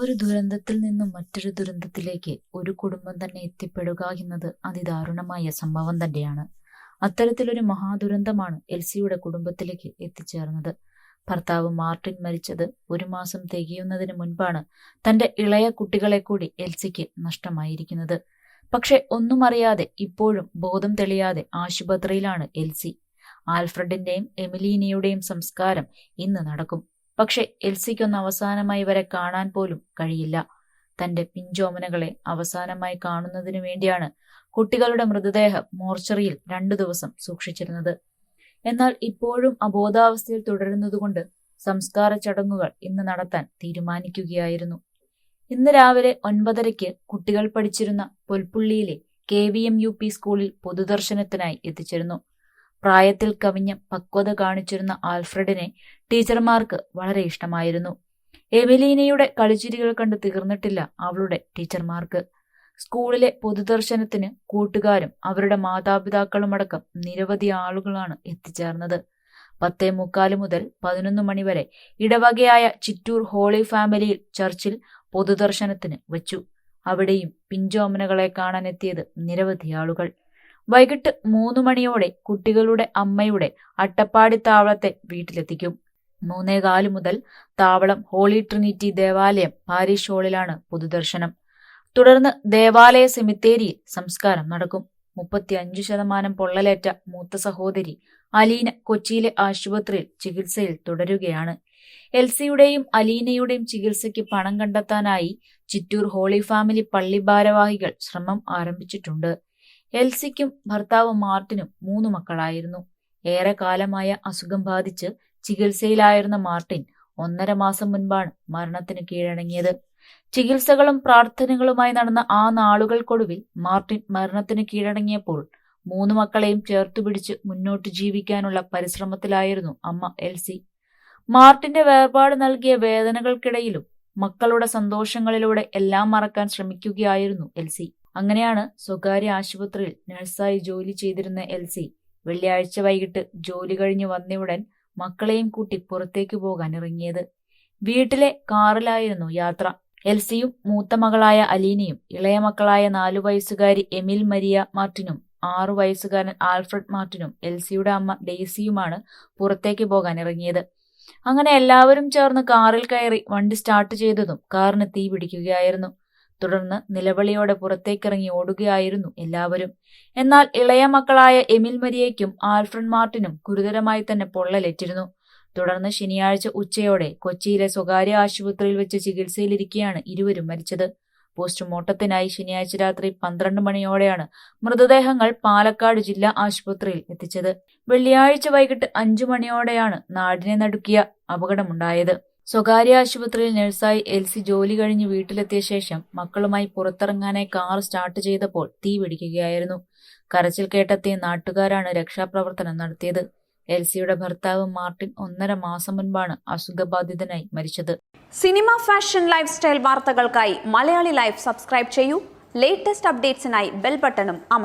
ഒരു ദുരന്തത്തിൽ നിന്നും മറ്റൊരു ദുരന്തത്തിലേക്ക് ഒരു കുടുംബം തന്നെ എത്തിപ്പെടുക എന്നത് അതിദാരുണമായ സംഭവം തന്നെയാണ്. അത്തരത്തിലൊരു മഹാദുരന്തമാണ് എൽസിയുടെ കുടുംബത്തിലേക്ക് എത്തിച്ചേർന്നത്. ഭർത്താവ് മാർട്ടിൻ മരിച്ചത് ഒരു മാസം തികയുന്നതിന് മുൻപാണ് തന്റെ ഇളയ കുട്ടികളെ കൂടി എൽസിക്ക് നഷ്ടമായിരിക്കുന്നത്. പക്ഷെ ഒന്നും അറിയാതെ ഇപ്പോഴും ബോധം തെളിയാതെ ആശുപത്രിയിലാണ് എൽസി. ആൽഫ്രഡിന്റെയും എമിലീനയുടെയും സംസ്കാരം ഇന്ന് നടക്കും. പക്ഷെ എൽസിക്കൊന്ന് അവസാനമായി വരെ കാണാൻ പോലും കഴിയില്ല. തന്റെ പിഞ്ചോമനകളെ അവസാനമായി കാണുന്നതിനു വേണ്ടിയാണ് കുട്ടികളുടെ മൃതദേഹം മോർച്ചറിയിൽ രണ്ടു ദിവസം സൂക്ഷിച്ചിരുന്നത്. എന്നാൽ ഇപ്പോഴും അബോധാവസ്ഥയിൽ തുടരുന്നതുകൊണ്ട് സംസ്കാര ചടങ്ങുകൾ ഇന്ന് നടത്താൻ തീരുമാനിക്കുകയായിരുന്നു. ഇന്ന് രാവിലെ ഒൻപതരയ്ക്ക് കുട്ടികൾ പഠിച്ചിരുന്ന പൊൽപ്പുള്ളിയിലെ K V M U P സ്കൂളിൽ പൊതുദർശനത്തിനായി എത്തിച്ചിരുന്നു. പ്രായത്തിൽ കവിഞ്ഞ പക്വത കാണിച്ചിരുന്ന ആൽഫ്രഡിനെ ടീച്ചർമാർക്ക് വളരെ ഇഷ്ടമായിരുന്നു. എമിലീനയുടെ കളിച്ചിരികൾ കണ്ട് തീർന്നിട്ടില്ല അവളുടെ ടീച്ചർമാർക്ക്. സ്കൂളിലെ പൊതുദർശനത്തിന് കൂട്ടുകാരും അവരുടെ മാതാപിതാക്കളുമടക്കം നിരവധി ആളുകളാണ് എത്തിച്ചേർന്നത്. പത്തേ മുക്കാൽ മുതൽ പതിനൊന്ന് മണിവരെ ഇടവകയായ ചിറ്റൂർ ഹോളി ഫാമിലിയിൽ ചർച്ചിൽ പൊതുദർശനത്തിന് വച്ചു. അവിടെയും പിഞ്ചോമനകളെ കാണാനെത്തിയത് നിരവധി ആളുകൾ. വൈകിട്ട് മൂന്ന് മണിയോടെ കുട്ടികളുടെ അമ്മയുടെ അട്ടപ്പാടി താവളത്തെ വീട്ടിലെത്തിക്കും. മൂന്നേകാൽ മുതൽ താവളം ഹോളി ട്രിനിറ്റി ദേവാലയം പാരീഷ് ഹാളിലാണ് പൊതുദർശനം. തുടർന്ന് ദേവാലയ സെമിത്തേരിയിൽ സംസ്കാരം നടക്കും. മുപ്പത്തിയഞ്ചു ശതമാനം പൊള്ളലേറ്റ മൂത്ത സഹോദരി അലീന കൊച്ചിയിലെ ആശുപത്രിയിൽ ചികിത്സയിൽ തുടരുകയാണ്. എൽസിയുടെയും അലീനയുടെയും ചികിത്സയ്ക്ക് പണം കണ്ടെത്താനായി ചിറ്റൂർ ഹോളി ഫാമിലി പള്ളി ഭാരവാഹികൾ ശ്രമം ആരംഭിച്ചിട്ടുണ്ട്. എൽസിക്കും ഭർത്താവ് മാർട്ടിനും മൂന്ന് മക്കളായിരുന്നു. ഏറെ കാലമായ അസുഖം ബാധിച്ച് ചികിത്സയിലായിരുന്ന മാർട്ടിൻ ഒന്നര മാസം മുൻപാണ് മരണത്തിന് കീഴടങ്ങിയത്. ചികിത്സകളും പ്രാർത്ഥനകളുമായി നടന്ന ആ നാളുകൾക്കൊടുവിൽ മാർട്ടിൻ മരണത്തിന് കീഴടങ്ങിയപ്പോൾ മൂന്ന് മക്കളെയും ചേർത്തുപിടിച്ച് മുന്നോട്ട് ജീവിക്കാനുള്ള പരിശ്രമത്തിലായിരുന്നു അമ്മ എൽസി. മാർട്ടിന്റെ വേർപാട് നൽകിയ വേദനകൾക്കിടയിലും മക്കളുടെ സന്തോഷങ്ങളിലൂടെ എല്ലാം മറക്കാൻ ശ്രമിക്കുകയായിരുന്നു എൽസി. അങ്ങനെയാണ് സ്വകാര്യ ആശുപത്രിയിൽ നഴ്സായി ജോലി ചെയ്തിരുന്ന എൽസി വെള്ളിയാഴ്ച വൈകിട്ട് ജോലി കഴിഞ്ഞ് വന്നയുടൻ മക്കളെയും കൂട്ടി പുറത്തേക്ക് പോകാൻ ഇറങ്ങിയത്. വീട്ടിലെ കാറിലായിരുന്നു യാത്ര. എൽസിയും മൂത്ത മകളായ അലീനയും ഇളയ മക്കളായ നാലു വയസ്സുകാരി എമിൽ മരിയ മാർട്ടിനും ആറു വയസ്സുകാരൻ ആൽഫ്രഡ് മാർട്ടിനും എൽസിയുടെ അമ്മ ഡെയ്സിയുമാണ് പുറത്തേക്ക് പോകാൻ ഇറങ്ങിയത്. അങ്ങനെ എല്ലാവരും ചേർന്ന് കാറിൽ കയറി വണ്ടി സ്റ്റാർട്ട് ചെയ്തതും കാറിന് തീ പിടിക്കുകയായിരുന്നു. തുടർന്ന് നിലവിളിയോടെ പുറത്തേക്കിറങ്ങി ഓടുകയായിരുന്നു എല്ലാവരും. എന്നാൽ ഇളയ മക്കളായ എമിൽ മരിയയ്ക്കും ആൽഫ്രഡ് മാർട്ടിനും ഗുരുതരമായി തന്നെ പൊള്ളലേറ്റിരുന്നു. തുടർന്ന് ശനിയാഴ്ച ഉച്ചയോടെ കൊച്ചിയിലെ സ്വകാര്യ ആശുപത്രിയിൽ വെച്ച് ചികിത്സയിലിരിക്കെയാണ് ഇരുവരും മരിച്ചത്. പോസ്റ്റ്മോർട്ടത്തിനായി ശനിയാഴ്ച രാത്രി പന്ത്രണ്ട് മണിയോടെയാണ് മൃതദേഹങ്ങൾ പാലക്കാട് ജില്ലാ ആശുപത്രിയിൽ എത്തിച്ചത്. വെള്ളിയാഴ്ച വൈകിട്ട് അഞ്ചു മണിയോടെയാണ് നാടിനെ നടുക്കിയ അപകടമുണ്ടായത്. സ്വകാര്യ ആശുപത്രിയിൽ നഴ്സായി എൽസി ജോലി കഴിഞ്ഞ് വീട്ടിലെത്തിയ ശേഷം മക്കളുമായി പുറത്തിറങ്ങാനായി കാർ സ്റ്റാർട്ട് ചെയ്തപ്പോൾ തീ പിടിക്കുകയായിരുന്നു. കരച്ചിൽ കേട്ടെത്തിയ നാട്ടുകാരാണ് രക്ഷാപ്രവർത്തനം നടത്തിയത്. എൽസിയുടെ ഭർത്താവ് മാർട്ടിൻ ഒന്നര മാസം മുൻപാണ് അസുഖബാധിതനായി മരിച്ചത്. സിനിമ ഫാഷൻ ലൈഫ് സ്റ്റൈൽ വാർത്തകൾക്കായി മലയാളി ലൈഫ് സബ്സ്ക്രൈബ് ചെയ്യൂ. ലേറ്റസ്റ്റ് അപ്ഡേറ്റ്സിനായി ബെൽ ബട്ടണും